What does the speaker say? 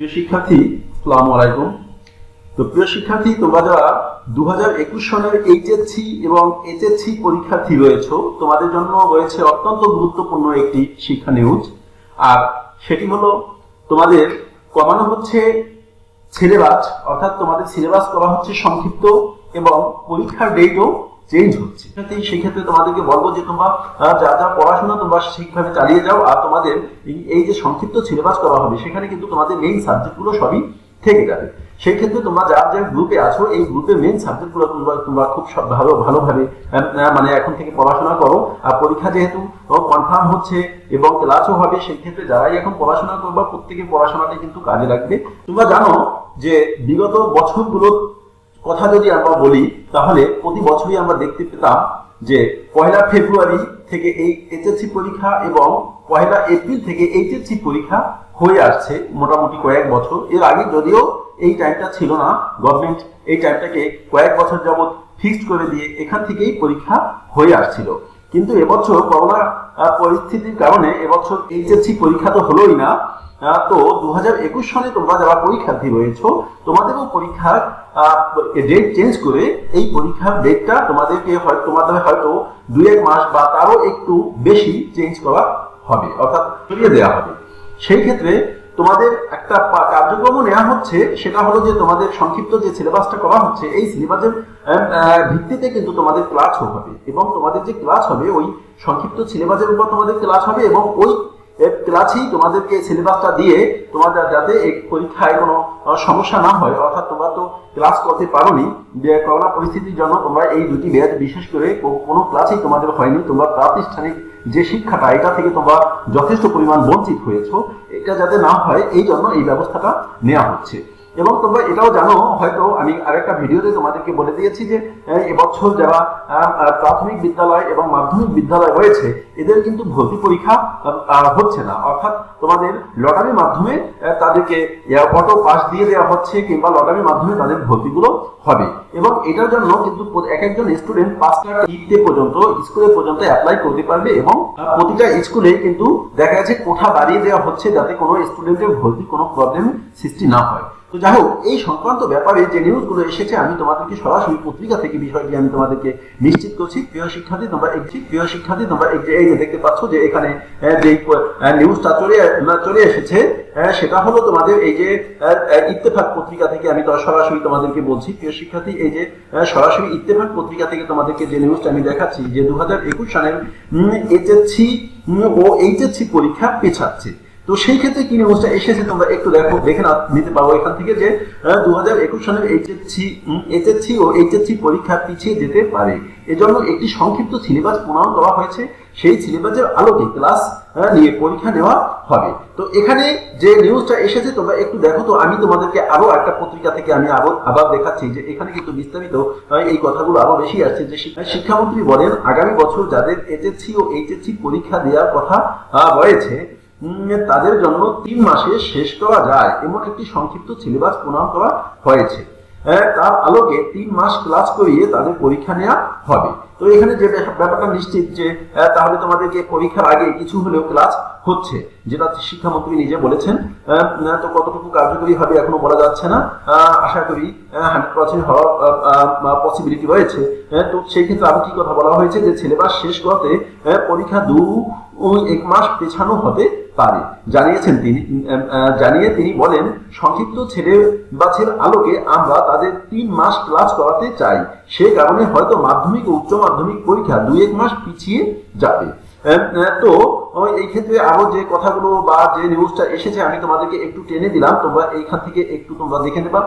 প্রিয় শিক্ষার্থী সালামু আলাইকুম। তো প্রিয় শিক্ষার্থী, তোমরা যারা দু হাজার একুশ সনের এইচএসসি এবং এইচএসসি পরীক্ষার্থী রয়েছে, তোমাদের জন্য রয়েছে অত্যন্ত গুরুত্বপূর্ণ একটি শিক্ষা নিউজ আর সেটি হলো, তোমাদের কমানো হচ্ছে সিলেবাস অর্থাৎ তোমাদের সিলেবাস করা হচ্ছে সংক্ষিপ্ত এবং পরীক্ষার ডেটও চেঞ্জ হচ্ছে। সেক্ষেত্রে- তোমাদেরকে বলব যে তোমরা যা যা পড়াশোনা তোমরা ঠিকভাবে চালিয়ে যাও আর তোমাদের এই- যে সংক্ষিপ্ত সিলেবাস করা হবে, সেখানে কিন্তু তোমাদের মেইন সাবজেক্টগুলো সবই থেকে যাবে। সেই ক্ষেত্রে তোমরা যার যার গ্রুপে আছো, এই গ্রুপের মেইন সাবজেক্টগুলো তোমরা তোমরা খুব সব ভালো ভালোভাবে মানে এখন থেকে পড়াশোনা করো। আর পরীক্ষা যেহেতু কনফার্ম হচ্ছে এবং ক্লাসও হবে সেই ক্ষেত্রে যারাই এখন পড়াশোনা করবা, প্রত্যেকের পড়াশোনাটা কিন্তু কাজে লাগবে। তোমরা জানো যে বিগত বছরগুলো কথা যদি আমরা বলি, তাহলে প্রতি বছরই আমরা দেখতে পেতাম যে পয়লা ফেব্রুয়ারি থেকে এই এইচএসসি পরীক্ষা এবং পয়লা এপ্রিল থেকে এইচএসসি পরীক্ষা হয়ে আসছে মোটামুটি কয়েক বছর। এর আগে যদিও এই টাইমটা ছিল না গভর্নমেন্ট এই টাইমটাকে কয়েক বছর যাবত ফিক্সড করে দিয়ে এখান থেকেই পরীক্ষা হয়ে আসছিল। কিন্তু এবছর করোনা পরিস্থিতির কারণে এবছর এইচএসসি পরীক্ষা তো হলোই না। তো দু একুশ সালে তোমরা যারা পরীক্ষার্থী রয়েছ, তোমাদেরও পরীক্ষার ডেট চেঞ্জ করে এই পরীক্ষার ডেটটা তোমাদেরকে হয়তো তোমাদের হয়তো দুই এক মাস বা তারও একটু বেশি চেঞ্জ করা হবে, অর্থাৎ সরিয়ে দেওয়া হবে। সেই ক্ষেত্রে তোমাদের একটা কার্যক্রমও নেওয়া হচ্ছে, সেটা হলো যে তোমাদের সংক্ষিপ্ত যে সিলেবাসটা করা হচ্ছে, এই সিলেবাসের ভিত্তিতে কিন্তু তোমাদের ক্লাস হবে এবং তোমাদের যে ক্লাস হবে, ওই সংক্ষিপ্ত সিলেবাসের উপর তোমাদের ক্লাস হবে এবং ওই ক্লাসেই তোমাদেরকে সিলেবাসটা দিয়ে তোমাদের যাতে এই পরীক্ষায় কোনো সমস্যা না হয়, অর্থাৎ তোমরা তো ক্লাস করতে পারোনি যে করোনা পরিস্থিতির জন্য তোমরা এই দুটি ব্যাচ বিশেষ করে কোনো ক্লাসেই তোমাদের হয়নি, তোমরা প্রাতিষ্ঠানিক যে শিক্ষাটা, এটা থেকে তোমরা যথেষ্ট পরিমাণ বঞ্চিত হয়েছ, এটা যাতে না হয়, এই জন্য এই ব্যবস্থাটা নেওয়া হচ্ছে। এবং তোমরা এটাও জানো, হয়তো আমি আরেকটা ভিডিওতে তোমাদেরকে বলে দিয়েছি যে এবছর যারা প্রাথমিক বিদ্যালয় এবং মাধ্যমিক বিদ্যালয় রয়েছে, এদের কিন্তু ভর্তি পরীক্ষা হচ্ছে না। অর্থাৎ তোমাদের লটারির মাধ্যমে তাদেরকে অটো পাস দিয়ে দেওয়া হচ্ছে, কিংবা লটারির মাধ্যমে তাদের ভর্তিগুলো হবে। এবং এটার জন্য কিন্তু এক একজন স্টুডেন্ট পাঁচটা টিতে পর্যন্ত, স্কুলে পর্যন্ত অ্যাপ্লাই করতে পারবে এবং প্রতিটা স্কুলে কিন্তু দেখা যাচ্ছে কোঠা বাড়িয়ে দেওয়া হচ্ছে যাতে কোনো স্টুডেন্টের ভর্তি কোনো প্রবলেম সৃষ্টি না হয়। তো যাই হোক, এই সংক্রান্ত ব্যাপারে যে নিউজগুলো এসেছে, আমি তোমাদেরকে সরাসরি পত্রিকা থেকে বিষয়টি আমি তোমাদেরকে নিশ্চিত করছি। প্রিয় শিক্ষার্থী, তোমরা যে- প্রিয় শিক্ষার্থী, তোমরা এই যে দেখতে পাচ্ছ যে এখানে যে নিউজটা চলে চলে এসেছে সেটা হলো তোমাদের এই যে ইত্তেফাক পত্রিকা থেকে আমি সরাসরি তোমাদেরকে বলছি। প্রিয় শিক্ষার্থী, এই যে সরাসরি ইত্তেফাক পত্রিকা থেকে তোমাদেরকে যে নিউজটা আমি দেখাচ্ছি, যে দু হাজার একুশ সালের এইচএসসি ও এইচএসসি পরীক্ষা পেছাচ্ছে। তো সেই ক্ষেত্রে কি নিউজটা এসেছে তোমরা একটু দেখো, দেখে নিতে পারো এখান থেকে যে দু হাজার একুশ সালের এইচএসসি এইচএসসি ও এইচএসসি পরীক্ষা পিছিয়ে যেতে পারে। এজন্য একটি সংক্ষিপ্ত সিলেবাস প্রণয়ন করা হয়েছে। সেই সিলেবাসের আলোকে ক্লাস নিয়ে পরীক্ষা নেওয়া হবে। তো এখানে যে নিউজটা এসেছে, তোমরা একটু দেখো। তো আমি তোমাদেরকে আরও একটা পত্রিকা থেকে আমি আবার আবার দেখাচ্ছি যে এখানে কিন্তু বিস্তারিত এই কথাগুলো আরও বেশি আসছে যে শিক্ষা- শিক্ষামন্ত্রী বলেন, আগামী বছর যাদের এইচএসসি ও এইচএসসি পরীক্ষা দেওয়ার কথা রয়েছে তাদের জন্য তিন মাসে শেষ করা যায় এমন একটি সংক্ষিপ্ত সিলেবাস প্রণয়ন করা হয়েছে। তার আলোকে তিন মাস ক্লাস করিয়ে তাদের পরীক্ষা নেওয়া হবে। তো এখানে যে ব্যাপারটা নিশ্চিত যে তাহলে তোমাদেরকে পরীক্ষার আগে কিছু হলেও ক্লাস হচ্ছে, যেটা শিক্ষামন্ত্রী নিজে বলেছেন। তো কতটুকু কার্যকরী হবে এখনও বলা যাচ্ছে না। আশা করি হান্ড্রেড পার্সেন্ট হওয়ার পসিবিলিটি রয়েছে। তো সেই ক্ষেত্রে আরও কি কথা বলা হয়েছে যে সিলেবাস শেষ করতে পরীক্ষা দু এক মাস পেছানো হতে পারে। জানিয়েছেন তিনি জানিয়ে তিনি বলেন, সংক্ষিপ্ত ছেলে বাছের আলোকে আমরা তাদের তিন মাস ক্লাস করাতে চাই। সে কারণে হয়তো মাধ্যমিক ও উচ্চ মাধ্যমিক পরীক্ষা দুই এক মাস পিছিয়ে যাবে। তো এই ক্ষেত্রে আরও যে কথাগুলো বা যে নিউজটা এসেছে, আমি তোমাদেরকে একটু টেনে দিলাম। তোমরা এইখান থেকে একটু তোমরা দেখে নেবা।